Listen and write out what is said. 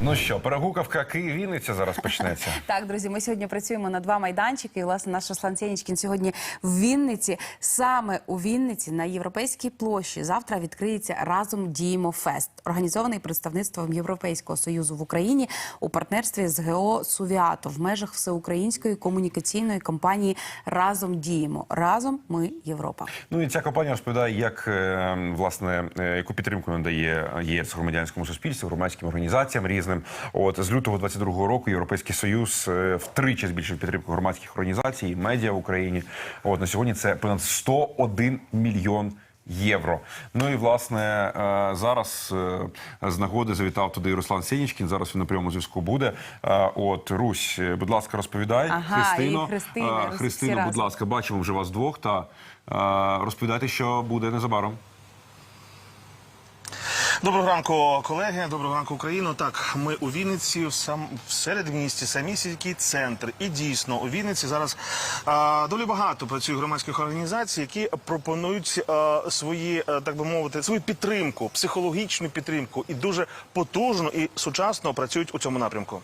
Ну що, перегукавка Київ Вінниця зараз почнеться. Так, друзі, ми сьогодні працюємо на два майданчики. І власне наш Руслан Сєнічкін сьогодні в Вінниці. Саме у Вінниці на європейській площі завтра відкриється разом діємо фест, організований представництвом Європейського союзу в Україні у партнерстві з ГО Сувіато в межах всеукраїнської комунікаційної кампанії Разом діємо. Разом ми Європа. Ну і ця компанія розповідає, як е, власне е, яку підтримку надає ЄС громадянському суспільству, громадським організаціям різним. От з лютого 22-го року Європейський Союз е, втричі збільшив підтримку громадських організацій і медіа в Україні. От на сьогодні це понад 101 мільйон. Євро. Ну і власне е, зараз е, з нагоди завітав туди Руслан Сєнічкін. Зараз він на прямому зв'язку буде. От Русь, будь ласка, розповідай. Ага, Христино, Христина, всі Христино, будь ласка, бачимо вже вас двох. Та розповідайте, що буде незабаром. Доброго ранку, колеги. Доброго ранку, Україно. Так, ми у Вінниці, в сам в середмісті, самісінький центр. І дійсно у Вінниці зараз а, доволі багато працює громадських організацій, які пропонують а, свої, а, так би мовити, свою підтримку, психологічну підтримку і дуже потужно і сучасно працюють у цьому напрямку.